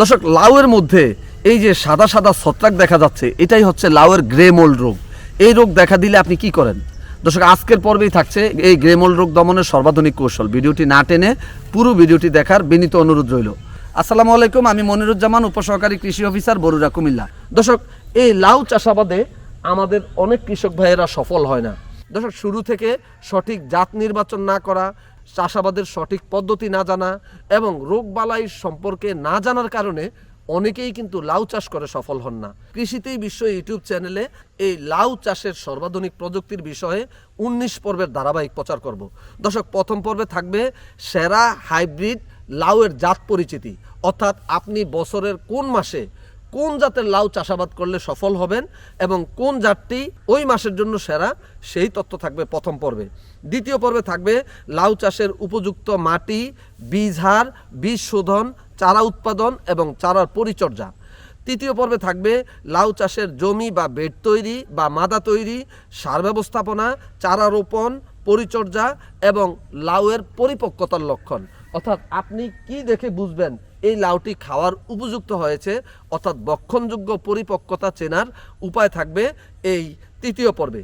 দর্শক, লাউয়ের মধ্যে এই যে সাদা সাদা ছত্রাক দেখা যাচ্ছে, এটাই হচ্ছে লাউয়ের গ্রে মোল্ড রোগ। এই রোগ দেখা দিলে আপনি কি করেন? দর্শক, আজকের পর্বেই থাকছে এই গ্রে মোল্ড রোগ দমনের সর্বাধুনিক কৌশল। ভিডিওটি না টেনে পুরো ভিডিওটি দেখার বিনীত অনুরোধ রইল। আসসালামু আলাইকুম, আমি মনিরুজ্জামান, উপসহকারী কৃষি অফিসার বরুড়া, কুমিল্লা। দর্শক, এই লাউ চাষাবাদে আমাদের অনেক কৃষক ভাইয়েরা সফল হয় না। দর্শক, শুরু থেকে সঠিক জাত নির্বাচন না করা চাষাবাদের সঠিক পদ্ধতি না জানা এবং রোগবালাই সম্পর্কে না জানার কারণে অনেকেই কিন্তু লাউ চাষ করে সফল হন না। কৃষিতেই বিশ্ব ইউটিউব চ্যানেলে এই লাউ চাষের সর্বাধুনিক প্রযুক্তির বিষয়ে উনিশ পর্বের ধারাবাহিক প্রচার করব। দর্শক, প্রথম পর্বে থাকবে সেরা হাইব্রিড লাউয়ের জাত পরিচিতি। অর্থাৎ আপনি বছরের কোন মাসে কোন জাতের লাউ চাষাবাদ করলে সফল হবেন এবং কোন জাতটি ওই মাসের জন্য সেরা, সেই তথ্য থাকবে প্রথম পর্বে। দ্বিতীয় পর্বে থাকবে লাউ চাষের উপযুক্ত মাটি, বীজ হার, বীজ শোধন, চারা উৎপাদন এবং চারার পরিচর্যা। তৃতীয় পর্বে থাকবে লাউ চাষের জমি বা বেড তৈরি বা মাদা তৈরি, সার ব্যবস্থাপনা, চারা রোপণ, পরিচর্যা এবং লাউয়ের পরিপক্কতার লক্ষণ। অর্থাৎ আপনি কি দেখে বুঝবেন এই লাউটি খাওয়ার উপযুক্ত হয়েছে, অর্থাৎ বক্ষণযোগ্য পরিপক্কতা চেনার উপায় থাকবে এই তৃতীয় পর্বে।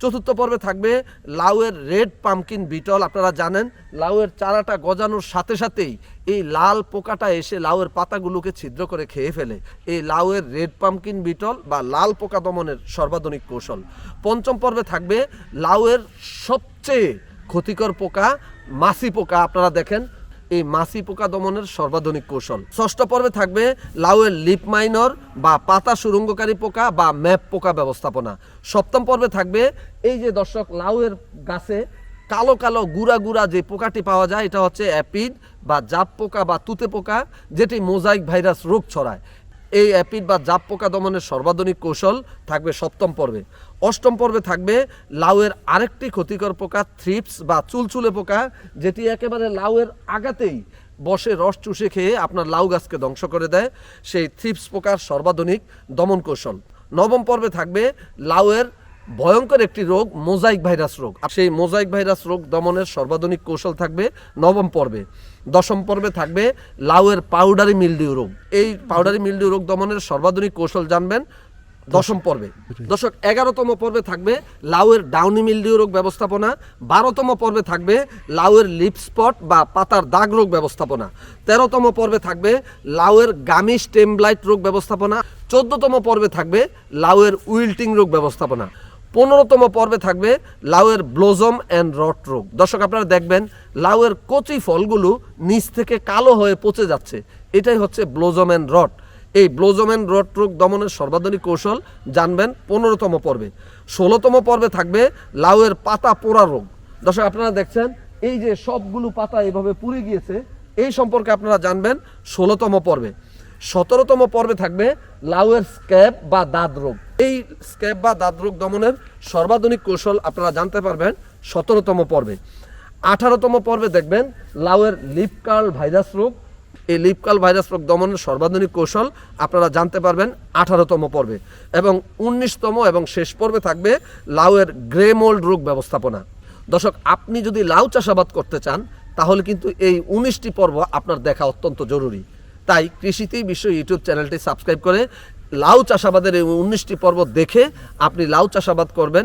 চতুর্থ পর্বে থাকবে লাউয়ের রেড পামকিন বিটল, আপনারা জানেন, লাউয়ের চারাটা গজানোর সাথে সাথেই এই লাল পোকাটা এসে লাউয়ের পাতাগুলোকে ছিদ্র করে খেয়ে ফেলে। এই লাউয়ের রেড পামকিন বিটল বা লাল পোকা দমনের সর্বাধুনিক কৌশল। পঞ্চম পর্বে থাকবে লাউয়ের সবচেয়ে ক্ষতিকর পোকা মাছি পোকা, আপনারা দেখেন এই মাছি পোকা দমনের সর্বাধুনিক কৌশল। ষষ্ঠ পর্বে থাকবে লাউয়ের লিপ মাইনর বা পাতা সুরঙ্গকারী পোকা বা ম্যাপ পোকা ব্যবস্থাপনা। সপ্তম পর্বে থাকবে এই যে দর্শক, লাউয়ের গাছে কালো কালো গুড়া গুড়া যে পোকাটি পাওয়া যায়, এটা হচ্ছে অ্যাপিড বা জাপ পোকা বা তুতে পোকা, যেটি মোজাইক ভাইরাস রোগ ছড়ায়। এই অ্যাপিড বা জাপ পোকা দমনের সর্বাধুনিক কৌশল থাকবে সপ্তম পর্বে। অষ্টম পর্বে থাকবে লাউয়ের আরেকটি ক্ষতিকর পোকা, থ্রিপস বা চুলচুলে পোকা, যেটি একেবারে লাউয়ের আগাতেই বসে রস চুষে খেয়ে আপনার লাউ গাছকে ধ্বংস করে দেয়। সেই থ্রিপস পোকার সর্বাধুনিক দমন কৌশল। নবম পর্বে থাকবে লাউয়ের ভয়ঙ্কর একটি রোগ, মোজাইক ভাইরাস রোগ। আর সেই মোজাইক ভাইরাস রোগ দমনের সর্বাধুনিক কৌশল থাকবে নবম পর্বে। দশম পর্বে থাকবে লাউয়ের পাউডারি মিলডিউ রোগ। এই পাউডারি মিলডিউ রোগ দমনের সর্বাধুনিক কৌশল জানবেন দশম পর্বে। দর্শক, এগারোতম পর্বে থাকবে লাউয়ের ডাউনি মিলডিউ রোগ ব্যবস্থাপনা, বারোতম পর্বে থাকবে লাউয়ের লিপ স্পট বা পাতার দাগ রোগ ব্যবস্থাপনা, তেরোতম পর্বে থাকবে লাউয়ের গামি স্টেম ব্লাইট রোগ ব্যবস্থাপনা, চোদ্দতম পর্বে থাকবে লাউয়ের উইল্টিং রোগ ব্যবস্থাপনা, পনেরোতম পর্বে থাকবে লাউয়ের ব্লোজম অ্যান্ড রট রোগ। দর্শক, আপনারা দেখবেন লাউয়ের কচি ফলগুলো নিচ থেকে কালো হয়ে পচে যাচ্ছে। এটাই হচ্ছে ব্লোজম অ্যান্ড রট। এই ব্লোজম অ্যান্ড রট রোগ দমনের সর্বাধুনিক কৌশল জানবেন পনেরোতম পর্বে। ষোলোতম পর্বে থাকবে লাউয়ের পাতা পোড়া রোগ। দর্শক, আপনারা দেখছেন, এই যে সবগুলো পাতা এভাবে পুড়ে গিয়েছে, এই সম্পর্কে আপনারা জানবেন ষোলোতম পর্বে। সতেরোতম পর্বে থাকবে লাউয়ের স্ক্যাব বা দাঁত রোগ। এই স্ক্যাব বা দাঁত রোগ দমনের সর্বাধুনিক কৌশল আপনারা জানতে পারবেন সতেরোতম পর্বে। আঠারোতম পর্বে দেখবেন লাউয়ের লিপকার্ল ভাইরাস রোগ এই লিপকাল ভাইরাস রোগ দমনের সর্বাধুনিক কৌশল আপনারা জানতে পারবেন আঠারোতম পর্বে এবং উনিশতম এবং শেষ পর্বে থাকবে লাউয়ের গ্রে মোল্ড রোগ ব্যবস্থাপনা। দর্শক, আপনি যদি লাউ চাষাবাদ করতে চান, তাহলে কিন্তু এই উনিশটি পর্ব আপনার দেখা অত্যন্ত জরুরি। তাই কৃষিতেই বিশ্ব ইউটিউব চ্যানেলটি সাবস্ক্রাইব করে লাউ চাষাবাদের এই উনিশটি পর্ব দেখে আপনি লাউ চাষাবাদ করবেন।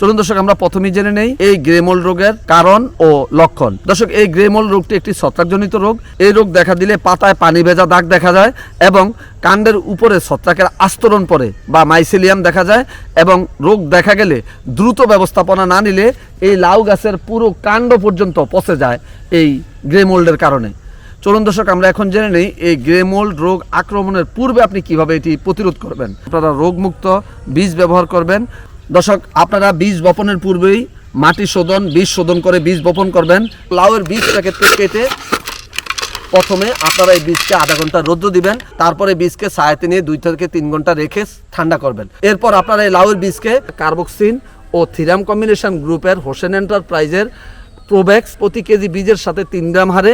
চলুন দর্শক, আমরা প্রথমেই জেনে নেই এই গ্রেমোল রোগের কারণ ও লক্ষণ। দর্শক, এই গ্রেমোল রোগটি একটি ছত্রাকজনিত রোগ। এই রোগ দেখা দিলে পাতায় পানি ভেজা দাগ দেখা যায় এবং কাণ্ডের উপরে ছত্রাকের আস্তরণ পড়ে বা মাইসেলিয়াম দেখা যায় এবং রোগ দেখা গেলে দ্রুত ব্যবস্থাপনা না নিলে এই লাউ গাছের পুরো কাণ্ড পর্যন্ত পচে যায় এই গ্রেমোল্ডের কারণে। চলুন দর্শক, আমরা এখন জেনে নেই এই গ্রেমোল্ড রোগ আক্রমণের পূর্বে আপনি কীভাবে এটি প্রতিরোধ করবেন। আপনারা রোগমুক্ত বীজ ব্যবহার করবেন। দর্শক, আপনারা বীজ বপনের পূর্বেই মাটি শোধন, বীজ শোধন করে বীজ বপন করবেন। লাউয়ের বীজ প্যাকেটকে কেটে প্রথমে আপনারা এই বীজকে আধা ঘণ্টা রৌদ্র দিবেন, তারপরে বীজকে ছায়াতে নিয়ে দুই থেকে তিন ঘণ্টা রেখে ঠান্ডা করবেন। এরপর আপনারা এই লাউয়ের বীজকে কার্বক্সিন ও থিরাম কম্বিনেশন গ্রুপের হোসেন এন্টারপ্রাইজের প্রোভ্যাক্স প্রতি কেজি বীজের সাথে তিন গ্রাম হারে।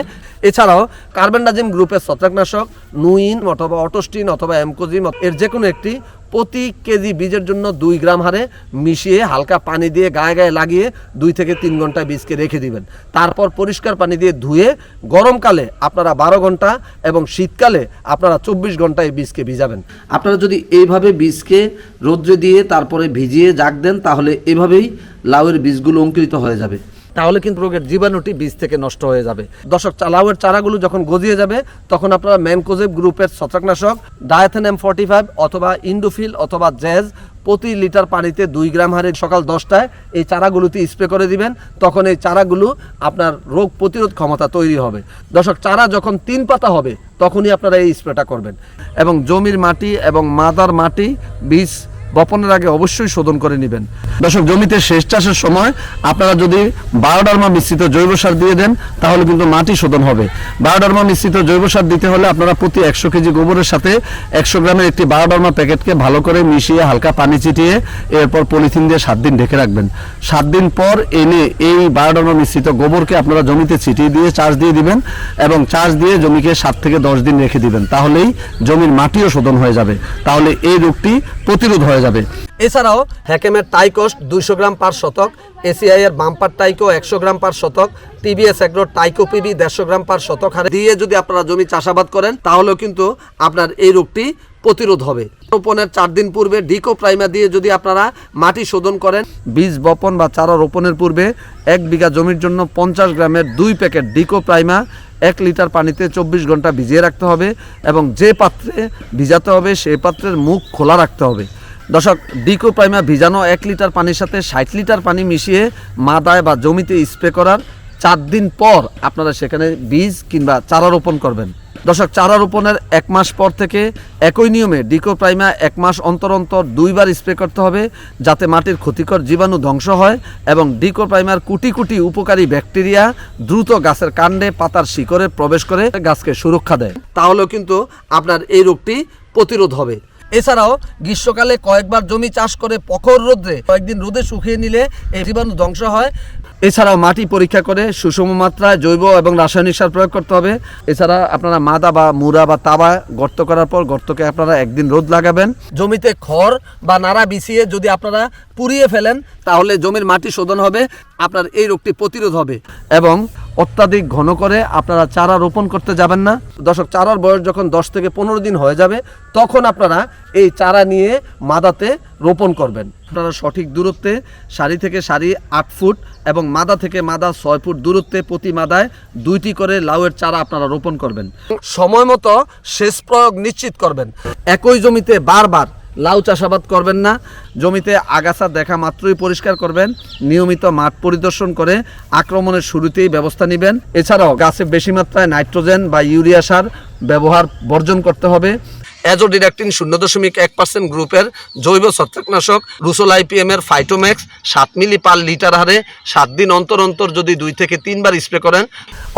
এছাড়াও কার্বেন্ডাজিম গ্রুপের ছত্রাকনাশক, নুইন অথবা অটোস্টিন অথবা অ্যামকোজিম, এর যে কোনো একটি প্রতি কেজি বীজের জন্য দুই গ্রাম হারে মিশিয়ে হালকা পানি দিয়ে গায়ে গায়ে লাগিয়ে দুই থেকে তিন ঘণ্টা বীজকে রেখে দিবেন। তারপর পরিষ্কার পানি দিয়ে ধুয়ে গরমকালে আপনারা বারো ঘণ্টা এবং শীতকালে আপনারা চব্বিশ ঘন্টায় বীজকে ভিজাবেন। আপনারা যদি এইভাবে বীজকে রৌদ্রে দিয়ে তারপরে ভিজিয়ে জাগ দেন, তাহলে এভাবেই লাউয়ের বীজগুলো অঙ্কুরিত হয়ে যাবে। তাহলে কিন্তু রোগের জীবাণুটি বীজ থেকে নষ্ট হয়ে যাবে। দর্শক চালাওয়ের চারাগুলো যখন গজিয়ে যাবে, তখন আপনারা ম্যানকোজেব গ্রুপের ছত্রাকনাশক, ডায়াথেনাম ফর্টি ফাইভ অথবা ইন্ডোফিল অথবা জ্যাজ প্রতি লিটার পানিতে দুই গ্রাম হারে সকাল দশটায় এই চারাগুলোতে স্প্রে করে দিবেন। তখন এই চারাগুলো আপনার রোগ প্রতিরোধ ক্ষমতা তৈরি হবে। দর্শক, চারা যখন তিন পাতা হবে, তখনই আপনারা এই স্প্রেটা করবেন। এবং জমির মাটি এবং মাদার মাটি, বীজ বপনের আগে অবশ্যই শোধন করে নেবেন। দর্শক, জমিতে শেষ চাষের সময় আপনারা যদি বায়োডার্মা মিশ্রিত জৈব সার দিয়ে দেন, তাহলে কিন্তু মাটি শোধন হবে। বায়োডার্মা মিশ্রিত জৈব সার দিতে হলে আপনারা প্রতি একশো কেজি গোবরের সাথে একশো গ্রামের একটি বায়োডার্মা প্যাকেটকে ভালো করে মিশিয়ে হালকা পানি চিটিয়ে এরপর পলিথিন দিয়ে সাত দিন ঢেকে রাখবেন। সাত দিন পর এনে এই বায়োডার্মা মিশ্রিত গোবরকে আপনারা জমিতে ছিটিয়ে দিয়ে চার্জ দিয়ে দিবেন এবং চার্জ দিয়ে জমিকে সাত থেকে দশ দিন রেখে দিবেন। তাহলেই জমির মাটিও শোধন হয়ে যাবে। তাহলে এই রোগটি প্রতিরোধ হয়ে যাবে। এছাড়াও হ্যাকেমের টাইকস্ট দুইশো গ্রাম পার শতক, এসিআই এর বাম্পার টাইকো একশো গ্রাম পার শতক টিবিএস এগ্রো টাইকো পিবি দেড়শো গ্রাম পার শতক হারে। দিয়ে যদি আপনারা জমি চাষাবাদ করেন, তাহলেও কিন্তু আপনার এই রোগটি প্রতিরোধ হবে। রোপণের চার দিন পূর্বে ডিকো প্রাইমা দিয়ে যদি আপনারা মাটি শোধন করেন, বীজ বপন বা চারা রোপণের পূর্বে এক বিঘা জমির জন্য পঞ্চাশ গ্রামের দুই প্যাকেট ডিকো প্রাইমা এক লিটার পানিতে চব্বিশ ঘণ্টা ভিজিয়ে রাখতে হবে এবং যে পাত্রে ভিজাতে হবে সেই পাত্রের মুখ খোলা রাখতে হবে। দর্শক ডিকো প্রাইমা ভিজানো এক লিটার পানির সাথে ষাট লিটার পানি মিশিয়ে মাদায় বা জমিতে স্প্রে করার চার দিন পর আপনারা সেখানে বীজ কিংবা চারা রোপণ করবেন। দর্শক, চারা রোপণের এক মাস পর থেকে একই নিয়মে ডিকো প্রাইমা এক মাস অন্তর অন্তর দুইবার স্প্রে করতে হবে যাতে মাটির ক্ষতিকর জীবাণু ধ্বংস হয় এবং ডিকো প্রাইমার কুটি কুটি উপকারী ব্যাকটেরিয়া দ্রুত গাছের কাণ্ডে পাতার শিকড়ে প্রবেশ করে গাছকে সুরক্ষা দেয়। তাহলেও কিন্তু আপনার এই রোগটি প্রতিরোধ হবে। এছাড়াও গ্রীষ্মকালে কয়েকবার জমি চাষ করে প্রখর রোদ্রে কয়েকদিন রোদে শুকিয়ে নিলে এই জীবাণু ধ্বংস হয়। এছাড়াও মাটি পরীক্ষা করে সুষম মাত্রায় জৈব এবং রাসায়নিক সার প্রয়োগ করতে হবে। এছাড়া আপনারা মাদা বা মুড়া বা তাবা গর্ত করার পর গর্তকে আপনারা একদিন রোদ লাগাবেন। জমিতে খড় বা নাড়া বিছিয়ে যদি আপনারা পুড়িয়ে ফেলেন, তাহলে জমির মাটি শোধন হবে, আপনার এই রোগটি প্রতিরোধ হবে। এবং অত্যাধিক ঘন করে আপনারা চারা রোপণ করতে যাবেন না। দর্শক, চারার বয়স যখন দশ থেকে পনেরো দিন হয়ে যাবে, তখন আপনারা এই চারা নিয়ে মাদাতে রোপণ করবেন। আপনারা সঠিক দূরত্বে সারি থেকে সারি আট ফুট এবং মাদা থেকে মাদা ছয় ফুট দূরত্বে প্রতি মাদায় দুইটি করে লাউয়ের চারা আপনারা রোপণ করবেন। সময় মতো সেচ প্রয়োগ নিশ্চিত করবেন। একই জমিতে বারবার লাউ চাষাবাদ করবেন না। জমিতে আগাছা দেখা মাত্রই পরিষ্কার করবেন। নিয়মিত মাঠ পরিদর্শন করে আক্রমণের শুরুতেই ব্যবস্থা নেবেন। এছাড়াও গাছে বেশি মাত্রায় নাইট্রোজেন বা ইউরিয়া সার ব্যবহার বর্জন করতে হবে। অ্যাজোডিডাক্টিন শূন্য দশমিক এক পার্সেন্ট গ্রুপের জৈব ছত্রাকনাশক রুসোল আইপিএম এর ফাইটোম্যাক্স সাত মিলি পার লিটার হারে সাত দিন অন্তর অন্তর যদি দুই থেকে তিনবার স্প্রে করেন,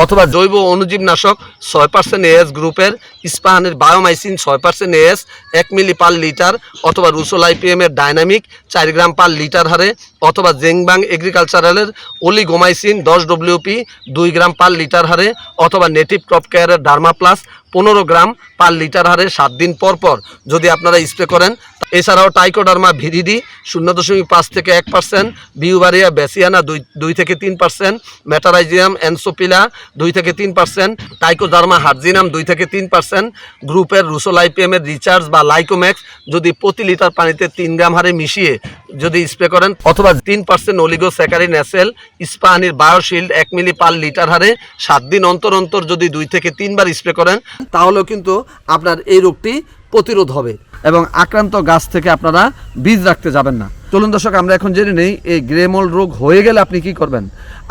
অথবা জৈব অনুজীবনাশক ছয় পার্সেন্ট এএস গ্রুপের ইস্পাহানের বায়োমাইসিন ছয় পার্সেন্ট এএস এক মিলি পার লিটার, অথবা রুসোল আইপিএম এর ডাইনামিক চার গ্রাম পার লিটার হারে অথবা জেংবাং এগ্রিকালচারালের ওলিগোমাইসিন দশ ডব্লিউপি দুই গ্রাম পার লিটার হারে অথবা নেটিভ ক্রপ কেয়ারের ডার্মা প্লাস পনেরো গ্রাম পার লিটার হারে সাত দিন পর পর। যদি আপনারা স্প্রে করেন এছাড়াও টাইকোডার্মা ভিরিডি শূন্য দশমিক পাঁচ থেকে এক পার্সেন্ট বিউবারিয়া বেসিয়ানা দুই দুই থেকে তিন পার্সেন্ট মেটারাইজিয়াম এনসোপিলা দুই থেকে তিন পার্সেন্ট টাইকোডার্মা হার্জিনাম দুই থেকে তিন পার্সেন্ট, গ্রুপের রুসোল আইপিএমের রিচার্জ বা লাইকোম্যাক্স যদি প্রতি লিটার পানিতে তিন গ্রাম হারে মিশিয়ে যদি স্প্রে করেন, অথবা তিন পার্সেন্ট অলিগো স্যাকারি ন্যাসেল ইস্পাহানির বায়োশিল্ড এক মিলি পার লিটার হারে সাত দিন অন্তর অন্তর যদি দুই থেকে তিনবার স্প্রে করেন, তাহলেও কিন্তু আপনার এই রোগটি প্রতিরোধ হবে এবং আক্রান্ত গাছ থেকে আপনারা বীজ রাখতে যাবেন না। চলুন দর্শক, আমরা এখন জেনে নেই, এই গ্রেমল রোগ হয়ে গেলে আপনি কি করবেন?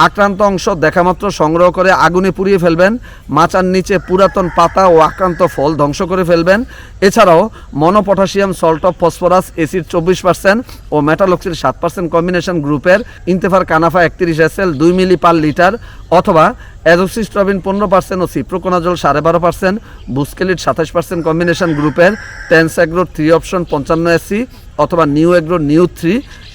আক্রান্ত অংশ দেখামাত্র সংগ্রহ করে আগুনে পুড়িয়ে ফেলবেন, মাচার নিচে পুরাতন পাতা ও আক্রান্ত ফল ধ্বংস করে ফেলবেন। এছাড়াও monopotassium salt of phosphorus acid চব্বিশ পার্সেন্ট ও মেটালক্সির সাত পার্সেন্ট কম্বিনেশন গ্রুপের ইন্তেফার কানাফা একত্রিশ এস এল দুই মিলি পার লিটার অথবা অ্যাজোসিস্ট্রবিন পনেরো পার্সেন্ট ও সিপ্রোকোনাজল সাড়ে বারো পার্সেন্ট বুস্কেলিট সাতাশ পার্সেন্ট কম্বিনেশন গ্রুপের টেন্সাগ্রো থ্রি অপশন পঞ্চান্ন এসি অথবা নিউ এগ্রো নিউ থ্রি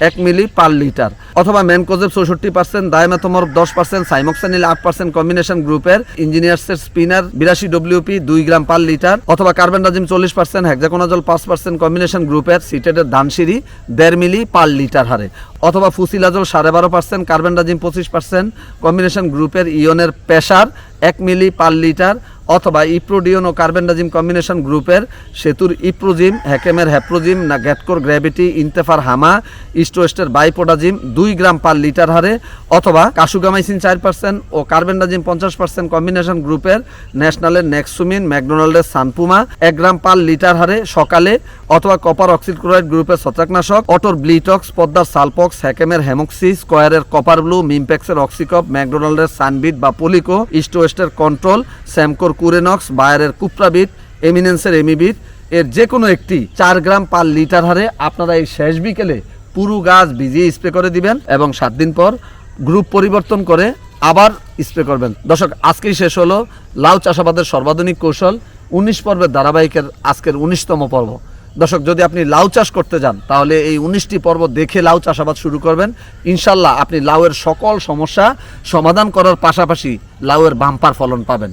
এক মিলি পার লিটার। অথবা ম্যানকোজেব চৌষট্টি পার্সেন্ট ডায়মেথমর দশ পার্সেন্ট সাইমক্সানিল আট পার্সেন্ট কম্বিনেশন গ্রুপের ইঞ্জিনিয়ার্সের স্পিনার বিরাশি ডব্লিউপি দুই গ্রাম পার লিটার। অথবা কার্বেন্ডাজিম চল্লিশ পার্সেন্ট হেক্সাকোনাজল পাঁচ পার্সেন্ট কম্বিনেশন গ্রুপের সিটেডের ধানসিঁড়ি, দেড় মিলি পার লিটার হারে। অথবা ফুসিলাজল সাড়ে বারো পার্সেন্ট কার্বেন্ডাজিম পঁচিশ পার্সেন্ট কম্বিনেশন গ্রুপের ইয়নের প্রেশার এক মিলি পার লিটার। অথবা ইপ্রোডিয়ন ও কার্বেন্ডাজিম কম্বিনেশন গ্রুপের সেতুর ইপ্রোজিম, হ্যাকেমের হ্যাপ্রোজিম না গ্যাটকোর গ্র্যাভিটি, ইন্তেফার হামা ইস্টোয়েস্টের বাইপোডাজিম, দুই গ্রাম পার লিটার হারে, অথবা কাসুগামাইসিন চার পার্সেন্ট ও কার্বেন্ডাজিম পঞ্চাশ পার্সেন্ট কম্বিনেশন গ্রুপের ন্যাশনালের নেক্সুমিন, ম্যাকডোনাল্ডের সানপুমা, এক গ্রাম পার লিটার হারে সকালে, অথবা কপার অক্সিক্লোরাইড গ্রুপের ছত্রাকনাশক, অটোর ব্লিটক্স, পদ্মার সালপক্স, হ্যাকেমের হেমক্সি স্কোয়ারের কপার ব্লু, মিমপ্যাক্সের অক্সিকপ, ম্যাকডোনাল্ডের সানবিট বা পলিকো ইস্টোয়েস্টের কন্ট্রোল, স্যামকোর কুরেনক্স, বায়ারের কুপ্রাবিট এমিনেন্সের এমিবিট এর যে কোনো একটি চার গ্রাম পার লিটার হারে আপনারা এই শেষ বিকেলে পুরো গাছ ভিজিয়ে স্প্রে করে দিবেন এবং সাত দিন পর গ্রুপ পরিবর্তন করে আবার স্প্রে করবেন। দর্শক, আজকেই শেষ হলো লাউ চাষাবাদের সর্বাধুনিক কৌশল, উনিশ পর্বের ধারাবাহিকের আজকের উনিশতম পর্ব। দর্শক, যদি আপনি লাউ চাষ করতে যান, তাহলে এই উনিশটি পর্ব দেখে লাউ চাষাবাদ শুরু করবেন। ইনশাল্লাহ আপনি লাউয়ের সকল সমস্যা সমাধান করার পাশাপাশি লাউয়ের বাম্পার ফলন পাবেন।